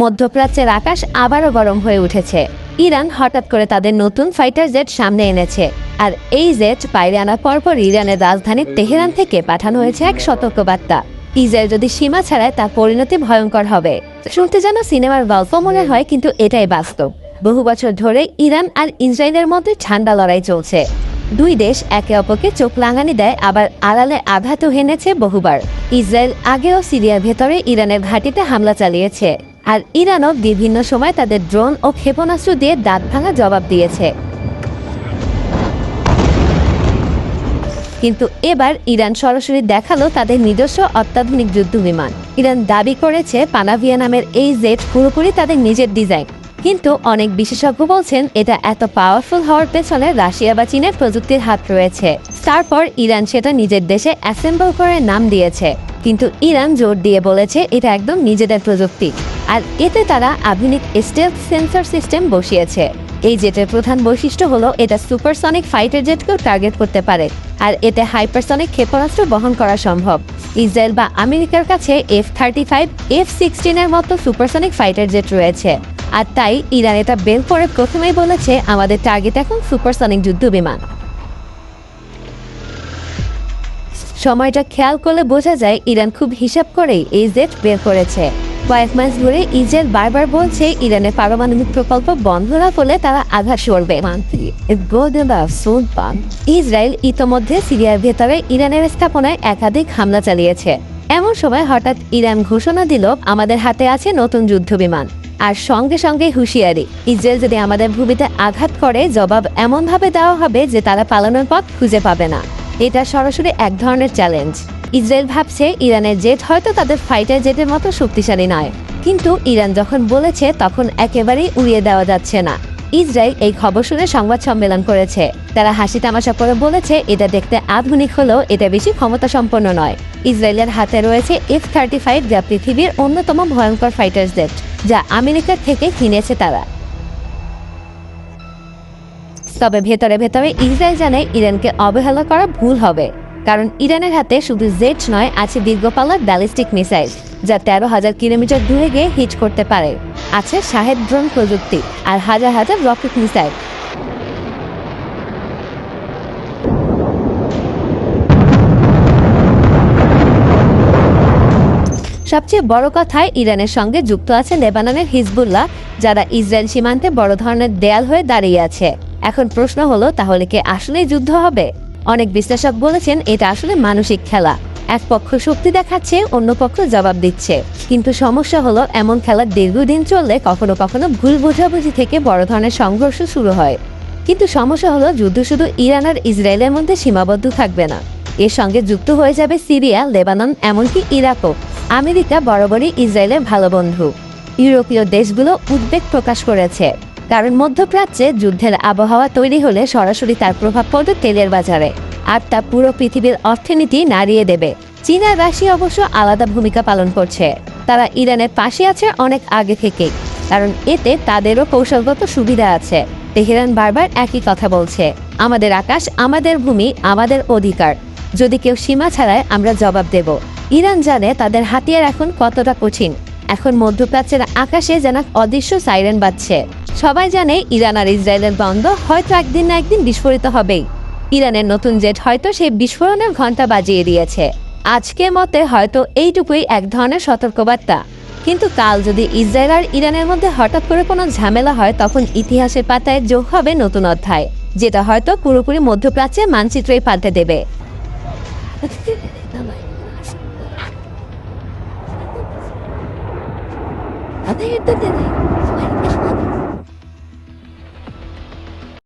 মধ্যপ্রাচ্যের আকাশ আবারও গরম হয়ে উঠেছে। ইরান হঠাৎ করে তাদের নতুন ফাইটার জেট সামনে এনেছে। আর এই জেট বাইরে আনার পরপর ইরানের রাজধানী তেহরান থেকে পাঠানো হয়েছে এক সতর্কবার্তা। ইসরায়েল যদি সীমা ছাড়ায়, তার পরিণতি ভয়ঙ্কর হবে। শুনতে যেন সিনেমার গল্প মনে হয়, কিন্তু এটাই বাস্তব। বহু বছর ধরে ইরান আর ইসরায়েলের মধ্যে ঠান্ডা লড়াই চলছে। দুই দেশ একে অপরকে চোখ লাঙানি দেয়, আবার আড়ালে আঘাতও হেনেছে বহুবার। ইসরায়েল আগেও সিরিয়ার ভেতরে ইরানের ঘাঁটিতে হামলা চালিয়েছে। আর ইরানও বিভিন্ন সময় তাদের ড্রোন ও ক্ষেপণাস্ত্র দিয়ে দাঁত ভাঙা জবাব দিয়েছে। কিন্তু এবার ইরান সরাসরি দেখাল তাদের নিজস্ব অত্যাধুনিক যুদ্ধ বিমান। ইরান দাবি করেছে পানাভিয়া নামের এই জেট পুরোপুরি তাদের নিজের ডিজাইন। কিন্তু অনেক বিশেষজ্ঞ বলছেন এটা এত পাওয়ারফুল হওয়ার পেছনে রাশিয়া বা চীনের প্রযুক্তির হাত রয়েছে। তারপর ইরান সেটা নিজের দেশে অ্যাসেম্বল করে নাম দিয়েছে। কিন্তু ইরান জোর দিয়ে বলেছে এটা একদম নিজেদের প্রযুক্তি। আর এতে তারা আধুনিক স্টেলথ সেন্সর সিস্টেম বসিয়েছে। এই জেটের প্রধান বৈশিষ্ট্য হলো এটা সুপারসনিক ফাইটার জেটকেও টার্গেট করতে পারে, আর এতে হাইপারসনিক ক্ষেপণাস্ত্র বহন করা সম্ভব। ইসরায়েল বা আমেরিকার কাছে এফ থার্টি ফাইভ এফ সিক্সটিনের মতো সুপারসনিক ফাইটার জেট রয়েছে। আর তাই ইরান এটা বের করে প্রথমেই বলেছে আমাদের টার্গেট এখন সুপারসনিক যুদ্ধ বিমান। সময়টা খেয়াল করলে বোঝা যায় ইরান খুব হিসাব করেই এই জেট বের করেছে। কয়েক মাস ধরে ইসরায়েল বারবার বলছে ইরানের পারমাণবিক প্রকল্প বন্ধ না করলে তারা আঘাত করবে। ইসরায়েল ইতোমধ্যে সিরিয়ার ভেতরে ইরানের স্থাপনায় একাধিক হামলা চালিয়েছে। এমন সময় হঠাৎ ইরান ঘোষণা দিল আমাদের হাতে আছে নতুন যুদ্ধ বিমান। আর সঙ্গে সঙ্গে হুঁশিয়ারি ইসরায়েল যদি আমাদের ভূমিতে আঘাত করে জবাব এমনভাবে দেওয়া হবে যে তারা পালানোর পথ খুঁজে পাবে না। এটা সরাসরি এক ধরনের চ্যালেঞ্জ ইসরায়েল ভাবছে ইরানের জেট হয়তো তাদের ফাইটার জেটের মতো শক্তিশালী নয়। কিন্তু ইরান যখন বলেছে, তখন একেবারেই উড়িয়ে দেওয়া যাচ্ছে না। ইসরায়েল এই খবর শুনে সংবাদ সম্মেলন করেছে। তারা হাসি তামাশা করে বলেছে, এটা দেখতে আধুনিক হলেও এটা বেশি ক্ষমতা সম্পন্ন নয়। ইসরায়েলের হাতে রয়েছে এফ থার্টি ফাইভ যা পৃথিবীর অন্যতম ভয়ঙ্কর ফাইটার জেট যা আমেরিকার থেকে কিনেছে তারা। তবে ভেতরে ভেতরে ইসরায়েল জানে ইরানকে অবহেলা করা ভুল হবে। কারণ ইরানের হাতে শুধু জেট নয়, আছে দীর্ঘপাল্লার ব্যালিস্টিক মিসাইল, যা তেরো হাজার কিলোমিটার দূরে গিয়ে হিট করতে পারে। আছে শাহেদ ড্রোন প্রযুক্তি আর হাজার হাজার রকেট মিসাইল। সবচেয়ে বড় কথায় ইরানের সঙ্গে যুক্ত আছে লেবাননের হিজবুল্লাহ, যারা ইসরায়েল সীমান্তে বড় ধরনের দেয়াল হয়ে দাঁড়িয়ে আছে। এখন প্রশ্ন হলো, তাহলে কি আসলেই যুদ্ধ হবে? অনেক বিশ্লেষক বলেছেন, এটা আসলে মানসিক খেলা। এক পক্ষ শক্তি দেখাচ্ছে, অন্য পক্ষ জবাব দিচ্ছে। কিন্তু সমস্যা হলো, এমন খেলা দীর্ঘদিন চললে কখনো কখনো ভুল বোঝাবুঝি থেকে বড় ধরনের সংঘর্ষ শুরু হয়। কিন্তু সমস্যা হলো, যুদ্ধ শুধু ইরান আর ইসরায়েলের মধ্যে সীমাবদ্ধ থাকবে না। এর সঙ্গে যুক্ত হয়ে যাবে সিরিয়া, লেবানন, এমনকি ইরাকও। আমেরিকা বরাবরই ইসরায়েলের ভালো বন্ধু। ইউরোপীয় দেশগুলো উদ্বেগ প্রকাশ করেছে। কারণ মধ্যপ্রাচ্যে যুদ্ধের আবহাওয়া তৈরি হলে সরাসরি তার প্রভাব পড়বে তেলের বাজারে। আর তা পুরো পৃথিবীর অর্থনীতি নাড়িয়ে দেবে। চীন আর রাশিয়া অবশ্য আলাদা ভূমিকা পালন করছে। তারা ইরানের পাশে আছে অনেক আগে থেকেই। কারণ এতে তাদেরও কৌশলগত সুবিধা আছে। তেহরান বারবার একই কথা বলছে। আমাদের আকাশ আমাদের ভূমি, আমাদের অধিকার। যদি কেউ সীমা ছাড়ায় আমরা জবাব দেব। ইরান জানে তাদের হাতিয়ার এখন কতটা কঠিন। এখন মধ্যপ্রাচ্যের আকাশে যেন অদৃশ্য সাইরেন বাজছে। সবাই জানে ইরান আর ইসরায়েলের দ্বন্দ্ব হয়তো একদিন না একদিন বিস্ফোরিত হবেই। ইরানের নতুন জেট হয়তো সেই বিস্ফোরণের ঘণ্টা বাজিয়ে দিয়েছে। আজকের মতে হয়তো এইটুকুই এক ধরনের সতর্কবার্তা। কিন্তু কাল যদি ইসরায়েল আর ইরানের মধ্যে হঠাৎ করে কোনো ঝামেলা হয়, তখন ইতিহাসের পাতায় যোগ হবে নতুন অধ্যায়, যেটা হয়তো পুরোপুরি মধ্যপ্রাচ্যের মানচিত্রই পাল্টে দেবে। 金言っててね。